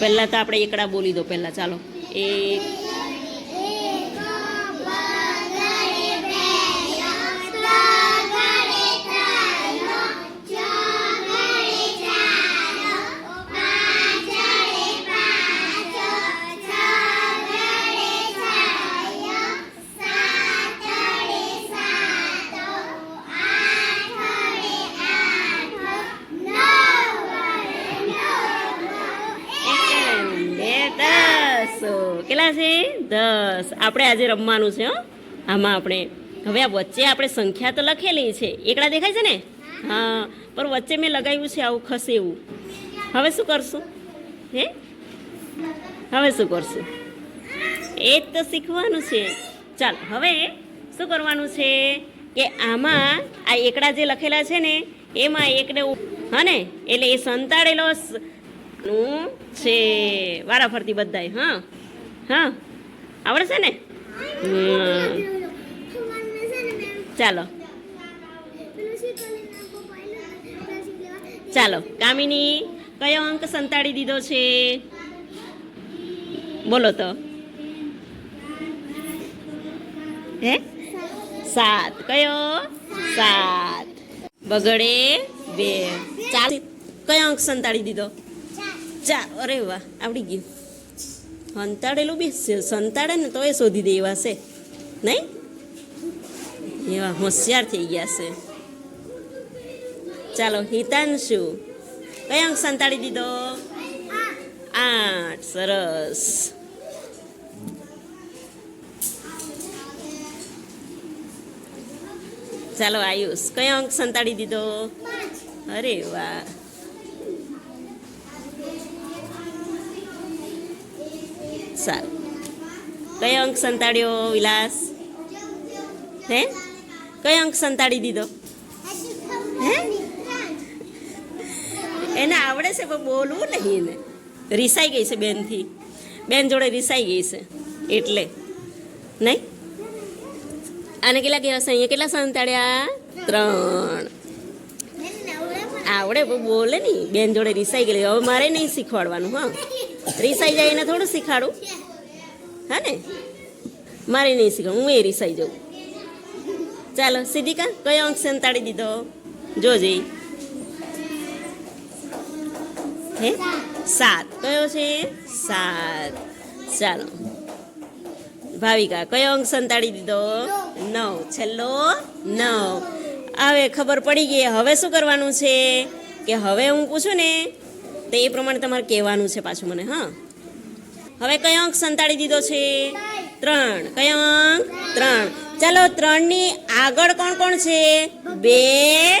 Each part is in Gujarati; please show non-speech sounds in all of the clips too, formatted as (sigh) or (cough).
પહેલાં તો આપણે એકડા બોલી દો પહેલાં ચાલો. એક કેટલા છે? દસ. આપણે આજે રમવાનું છે આમાં આપણે, હવે આ વચ્ચે આપણે સંખ્યા તો લખેલી છે. એકડા દેખાય છે ને? હા, પણ વચ્ચે મેં લગાવ્યું છે આવું ખસે એવું. હવે શું કરશું? હે? હવે શું કરશું? એ જ તો શીખવાનું છે. ચાલ, હવે શું કરવાનું છે કે આમાં આ એકડા જે લખેલા છે ને, એમાં એકને ઉ- હા ને? એટલે એ સંતાડેલો નું છે. વારાફરતી બધાય, હા. હા? આવડશે ને. ચાલો. ચાલો. કામિની કયો અંક સંતાડી દીધો છે? બોલો તો. હે? સાત. કયો? સાત. બગડે બે. ચાલ. કયો અંક સંતાડી દીધો? ચાર. અરે વાહ આવડી ગયું. સંતાડેલું બી સંતાડે ને તો એ શોધી દે એવા છે. નહીં? એવા હોશિયાર થઈ ગયા છે. ચાલો, હિતાંશુ કયા અંક સંતાડી દીધો? આઠ, સરસ. ચાલો, આયુષ, કયો અંક સંતાડી દીધો? અરે વાહ. સારું. કયો અંક સંતાડ્યો, વિલાસ? હે? કયો અંક સંતાડી દીધો? હે? એને આવડે છે, પણ બોલવું નહીં એને. રીસાઈ ગઈ છે બેનથી. બેન જોડે રીસાઈ ગઈ છે, એટલે. નહીં? આને કેટલા કહેવાશે અહીંયા કેટલા સંતાડ્યા? ત્રણ. આવડે બોલે નહીં. બેન જોડે રીસાઈ ગયેલી. હવે મારે નહીં શીખવાડવાનું, હા. રીસાઈ જાય એને થોડું શીખાડું. હા ને? મારે નહીં શીખવાડું હું એ રીસાઈ જાઉં. ચાલો, સિદ્ધિકા, કયો અંક સંતાડી દીધો? જોજે હે? સાત. કયો છે? સાત. ચાલો. ભાવિકા, કયો અંક સંતાડી દીધો? નવ. છેલ્લો નવ. હવે ખબર પડી ગઈ, હવે શું કરવાનું છે? કે હવે હું પૂછું ને? તો એ પ્રમાણે તમારે કહેવાનું છે પાછું મને, હા? હવે કયો અંક સંતાડી દીધો છે? ત્રણ. કયો અંક? ત્રણ. ચાલો, ત્રણની આગળ કોણ કોણ છે? બે,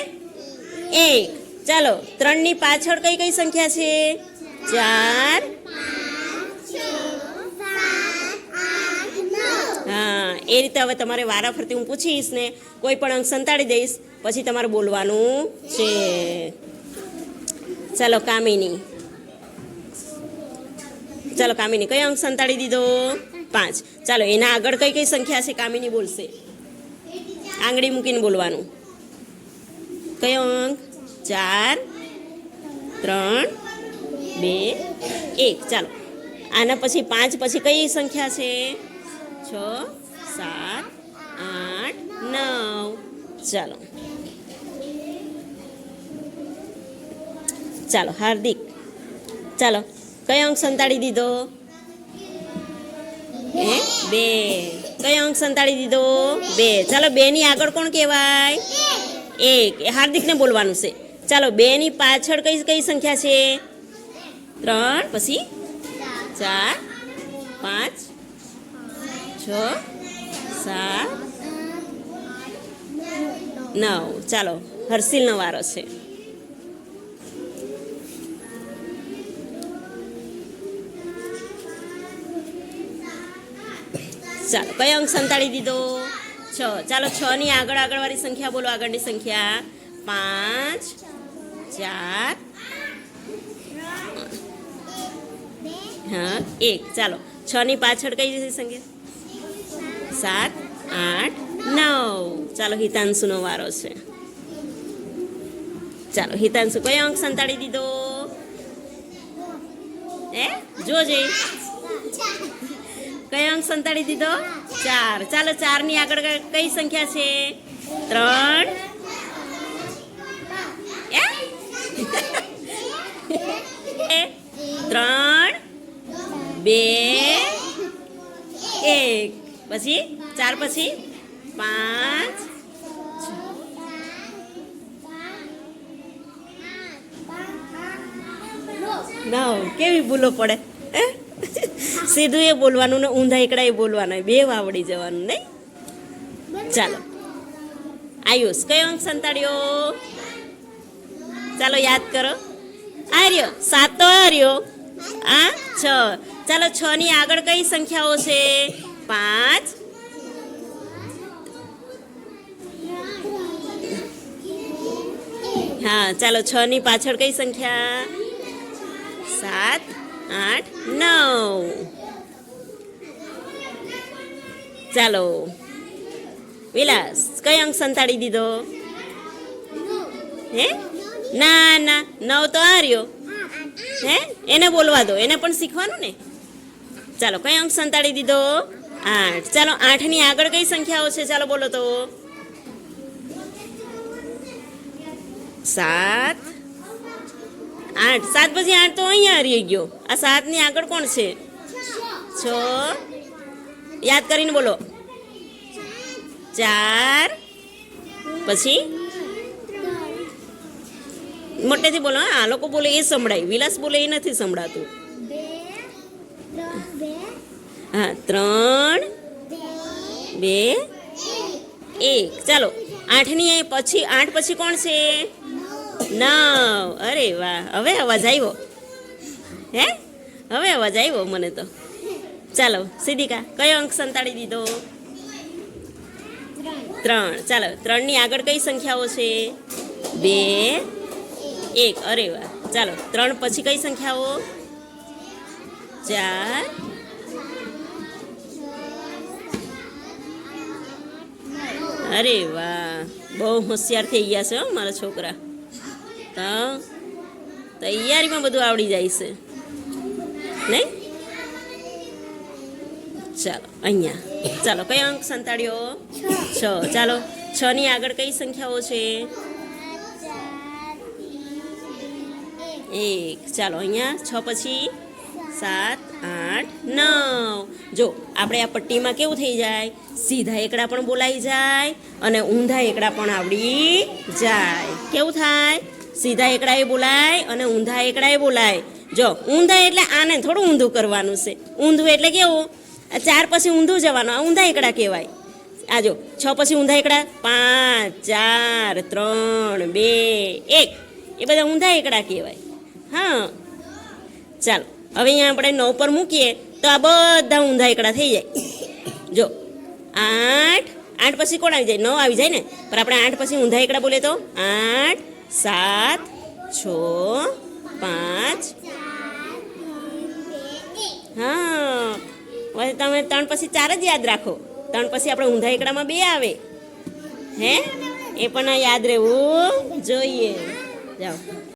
એક. ચાલો, ત્રણની પાછળ કઈ કઈ સંખ્યા છે? ચાર. હા, એ રીતે હવે તમારે વારા ફરતી હું પૂછીશ ને, કોઈ પણ અંક સંતાડી દઈશ, પછી તમારે બોલવાનું છે. ચાલો કામિની. ચાલો કામિની, કયો અંક સંતાડી દીધો? પાંચ. ચાલો, એના આગળ કઈ કઈ સંખ્યા છે? કામિની બોલશે. આંગળી મૂકીને બોલવાનું. કયો અંક? ચાર, ત્રણ, બે, એક. ચાલો, આના પછી પાંચ પછી કઈ સંખ્યા છે? છ, સાત, આઠ, નવ. ચાલો. ચાલો, હાર્દિક. ચાલો, કયો અંક સંતાડી દીધો? બે. કયો અંક સંતાડી દીધો? બે. ચાલો બે ની આગળ કોણ કહેવાય? એક. હાર્દિકને બોલવાનું છે. ચાલો બે ની પાછળ કઈ કઈ સંખ્યા છે? ત્રણ, પછી ચાર, પાંચ, છ, સાત, નવ. ચાલો, હર્ષિલનો વારો છે. ચાલો, કયો અંક સંતાડી દીધો? છ. ચાલો, છ ની આગળ આગળ વાળી સંખ્યા બોલો, આગળની સંખ્યા. પાંચ, ચાર, હા, એક. ચાલો, છ ની પાછળ કઈ જશે સંખ્યા? સાત, આઠ, નવ. ચાલો, હિતાંશુનો વારો છે. ચાલો, હિતાંશુ, કયો અંક સંતાડી દીધો? એ જોજે. કયો અંક સંતાડી દીધો? ચાર. ચાલો ચારની આગળ કઈ સંખ્યા છે? ત્રણ? (laughs) ત્રણ. બે. એક. પછી? ચાર પછી? પાંચ. નવ. કેવી ભૂલો પડે? હે? સીધું એ બોલવાનું ને ઊંધા એકડા એ બોલવાનું બે આવડી જવાનું, નહીં? ચાલો. આયુષ, કયો અંક સંતાડ્યો? ચાલો યાદ કરો. આ રહ્યો સાત રહ્યો આ, છ. ચાલો છ ની આગળ કઈ સંખ્યાઓ છે? પાંચ. હા, ચાલો છ ની પાછળ કઈ સંખ્યા? સાત, આઠ, નવ. ચાલો. વિલાસ કઈ અંક સંતાડી દીધો? હે? ના ના, નવ તો આ રહ્યો હે? એને બોલવા દો, એને પણ શીખવાનું ને? ચાલો કઈ અંક સંતાડી દીધો? આઠ. ચાલો, આઠની આગળ કઈ સંખ્યાઓ છે? ચાલો બોલો તો. સાત. આઠ. સાત પછી આઠ તો અહીંયા રહી ગયો. આ સાતની આગળ કોણ છે? છ. યાદ કરીને બોલો. ચાર. પછી? મોટેથી બોલો આ લોકો બોલે એ સંભળાય. વિલાસ બોલે એ નથી સંભળાતું. હા, ત્રણ. બે. એક. ચાલો, આઠની પછી, આઠ પછી કોણ છે? નવ. અરે વાહ, હવે અવાજ આવ્યો. હે? હવે અવાજ આવ્યો મને તો. ચાલો, સિદ્ધિકા, કયો અંક સંતાડી દીધો? ત્રણ. ચાલો, ત્રણની આગળ કઈ સંખ્યાઓ છે? બે, એક. અરે વાહ. ચાલો, ત્રણ પછી કઈ સંખ્યાઓ? ચાર. અરે વાહ. બહુ હોશિયાર થઈ ગયા છે હો મારા છોકરા. તો તૈયારીમાં બધું આવડી જાય છે. નહીં? ચાલો અહીંયા. ચાલો કયો અંક સંતાડ્યો? છ. ચાલો છ ની આગળ કઈ સંખ્યાઓ છે? એક. ચાલો અહીંયા છ પછી સાત આઠ નવ. જો આપણે આ પટ્ટીમાં કેવું થઈ જાય? સીધા એકડા પણ બોલાઈ જાય અને ઊંધા એકડા પણ આવડી જાય. કેવું થાય? સીધા એકડા એ બોલાય અને ઊંધા એકડા એ બોલાય. જો ઊંધા એટલે આને થોડું ઊંધું કરવાનું છે. ઊંધું એટલે કેવું? ચાર પછી ઊંધું જવાનું. આ ઊંધા એકડા કહેવાય. આ જો છ પછી ઊંધા એકડા પાંચ ચાર ત્રણ બે એક. એ બધા ઊંધા એકડા કહેવાય. હા. ચાલો હવે અહીંયા આપણે નવ પર મૂકીએ તો આ બધા ઊંધા એકડા થઈ જાય. જો આઠ આઠ પછી કોણ આવી જાય? નવ આવી જાય ને? પણ આપણે આઠ પછી ઊંધા એકડા બોલે તો આઠ સાત છ પાંચ. હા. હવે તમે ત્રણ પછી ચાર જ યાદ રાખો. ત્રણ પછી આપણે ઊંધા એકડામાં બે આવે. હે? એ પણ યાદ રહેવું જોઈએ. જાઓ.